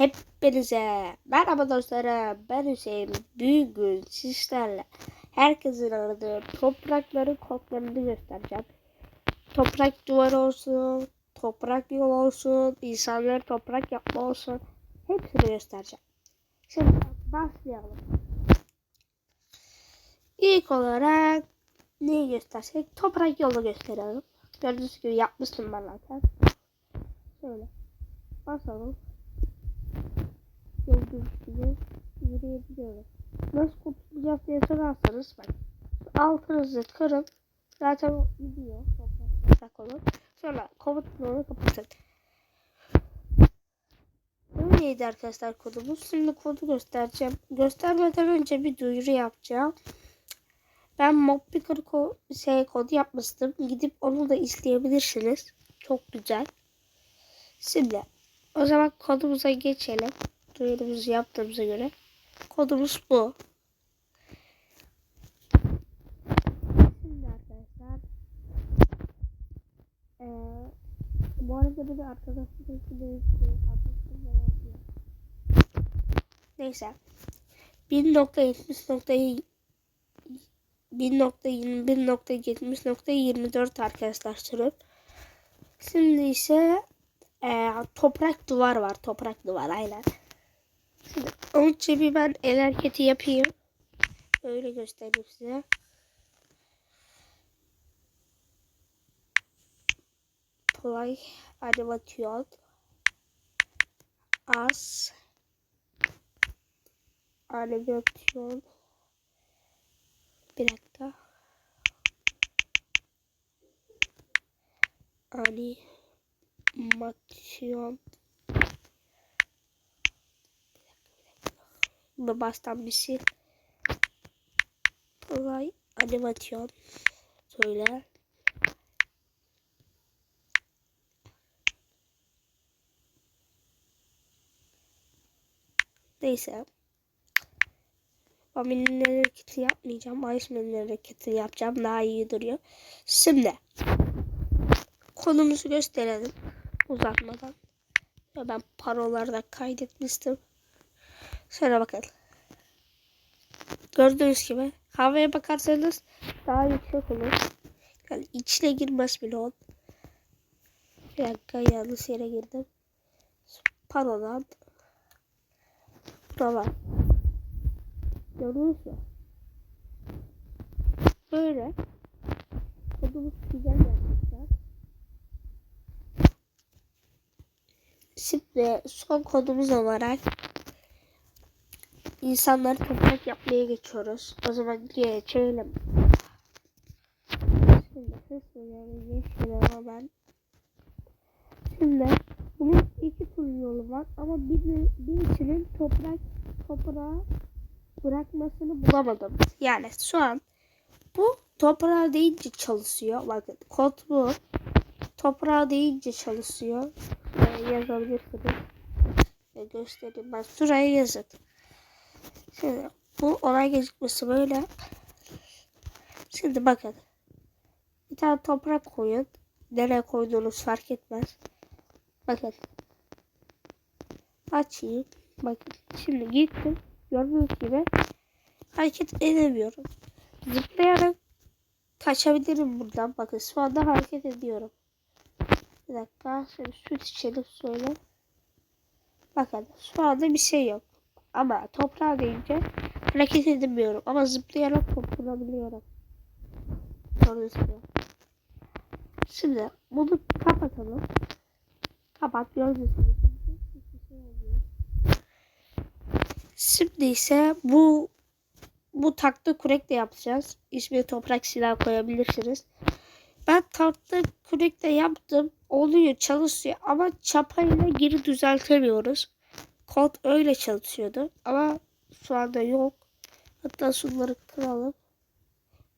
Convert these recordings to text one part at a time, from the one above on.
Hepinize merhaba dostlarım. Ben Hüseyin. Bugün sizlerle herkesin aradığı toprakların kodlarını göstereceğim. Toprak duvar olsun, toprak yol olsun, insanların toprak yapma olsun. Hepsini göstereceğim. Şimdi başlayalım. İlk olarak neyi göstersek? Toprak yolu gösterelim. Gördüğünüz gibi yapmıştım ben zaten. Şöyle. Basalım gördüğünüz gibi yürüyebiliyorum. Nasıl kurtulacağız diye sorarsanız bak. Altınızı kırın. Zaten o gidiyor. Toprak olur. Sonra komutlarını kapatın. Böyleydi arkadaşlar kodumuz. Şimdi kodu göstereceğim. Göstermeden önce bir duyuru yapacağım. Ben Mobpicker ko şey, kodu yapmıştım. Gidip onu da isteyebilirsiniz. Çok güzel. Şimdi o zaman kodumuza geçelim duyurumuzu yaptığımıza göre kodumuz bu. Şimdi arkadaşlar ee, bu arada bir de Neyse 1.70 1.21.70.24 arkadaşlar sürüp şimdi ise e, toprak duvar var toprak duvar aynen Şimdi önce bir ben el hareketi yapayım. Öyle göstereyim size. Play animation as animation bir dakika. Animation Bunu baştan bir sil. Kolay animasyon. Söyle. Neyse. Amin'in hareketi yapmayacağım. Ayşe'nin hareketi yapacağım. Daha iyi duruyor. Şimdi. Konumuzu gösterelim. Uzatmadan. Ben parolarda kaydetmiştim. Şöyle bakın. Gördüğünüz gibi havaya bakarsanız daha yüksek olur. Yani içine girmez bile on. Bir dakika yanlış yere girdim. Panodan buralar. Mü? Böyle. Kodumuz güzel gerçekten. Şimdi son kodumuz olarak insanları toprak yapmaya geçiyoruz. O zaman geçelim. Şimdi hızlı yani geçelim hemen. Şimdi bunun iki tür yolu var ama bir, birisinin toprak toprağa bırakmasını bulamadım. Yani şu an bu toprağa deyince çalışıyor. Bakın kod bu. Toprağa deyince çalışıyor. Ee, yazabilirsiniz. Ee, göstereyim ben. Şuraya yazın. Şimdi bu olay gecikmesi böyle. Şimdi bakın. Bir tane toprak koyun. Nereye koyduğunuz fark etmez. Bakın. Açayım. Bakın. Şimdi gittim. Gördüğünüz gibi hareket edemiyorum. Zıplayarak kaçabilirim buradan. Bakın şu anda hareket ediyorum. Bir dakika. Şimdi süt içelim söyle. Bakın şu anda bir şey yok. Ama toprağa deyince hareket edemiyorum. Ama zıplayarak toplanabiliyorum. Gibi. Şimdi bunu kapatalım. Kapat gibi. Şimdi ise bu bu takta kurek de yapacağız. İsmi toprak silah koyabilirsiniz. Ben tahta kurek de yaptım. Oluyor çalışıyor ama çapayla geri düzeltemiyoruz. Kod öyle çalışıyordu ama şu anda yok. Hatta şunları kıralım.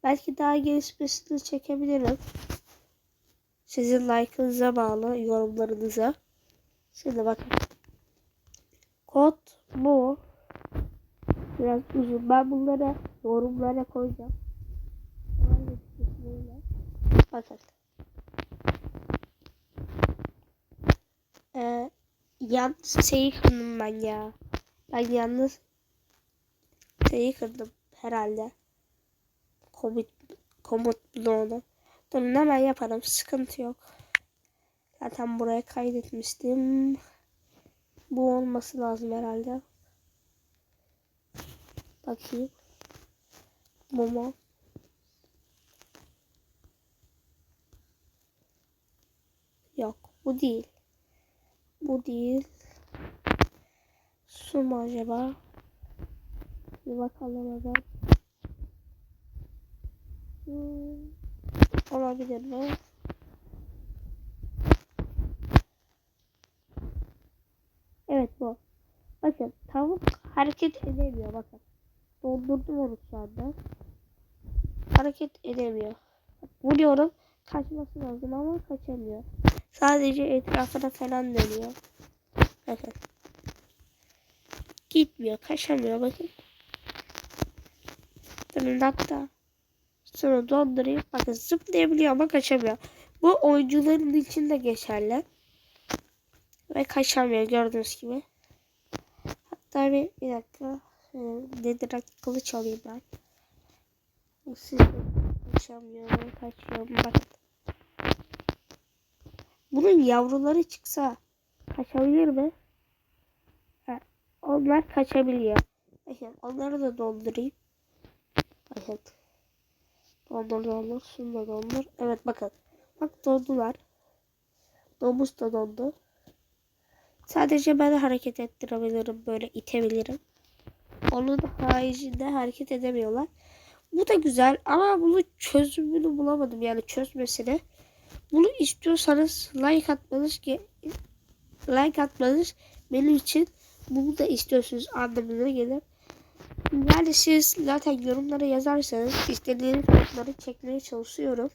Belki daha gelişmesini çekebilirim. Sizin like'ınıza bağlı, yorumlarınıza. Şimdi bakın. Kod bu. Biraz uzun. Ben bunları yorumlara koyacağım. Bakın. Ee, yalnız şeyi kırdım ben ya. Ben yalnız şeyi kırdım herhalde. Komut, komut bloğunu. Dur hemen yaparım. Sıkıntı yok. Zaten buraya kaydetmiştim. Bu olması lazım herhalde. Bakayım. Bu mu? Yok. Bu değil. Bu değil. Su mu acaba? Bir bakalım hemen. Hmm, olabilir mi? Evet bu. Bakın tavuk hareket edemiyor bakın. Dondurdum onu şu anda. Hareket edemiyor. Vuruyorum. Kaçması lazım ama kaçamıyor. Sadece etrafına falan dönüyor. Bakın. Gitmiyor. Kaçamıyor bakın. Tırnakta. Sonra dondurayım. Bakın zıplayabiliyor ama kaçamıyor. Bu oyuncuların içinde geçerli. Ve kaçamıyor gördüğünüz gibi. Hatta bir, bir dakika. Nedir kılıç alayım ben. Siz de kaçamıyor. Kaçıyor. Bakın. Bunun yavruları çıksa kaçabilir mi? Ha, onlar kaçabiliyor. Bakın onları da dondurayım. Bakın. Dondur dondur. Şunu da dondur. Evet bakın. Bak dondular. Domuz da dondu. Sadece ben hareket ettirebilirim. Böyle itebilirim. Onun haricinde hareket edemiyorlar. Bu da güzel ama bunu çözümünü bulamadım. Yani çözmesini. Bunu istiyorsanız like atmanız ki like atmanız benim için bunu da istiyorsunuz anlamına gelir. Yani siz zaten yorumlara yazarsanız istediğiniz videoları çekmeye çalışıyorum.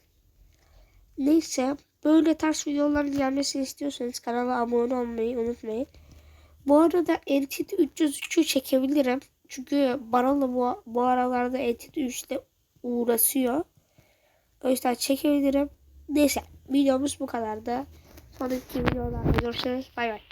Neyse böyle tarz videoların gelmesini istiyorsanız kanala abone olmayı unutmayın. Bu arada Entity 303'ü çekebilirim. Çünkü Barola bu, bu aralarda Entity 3'te uğraşıyor. O yüzden çekebilirim. Neyse videomuz bu kadardı. Sonraki videolarda görüşürüz. Bay bay.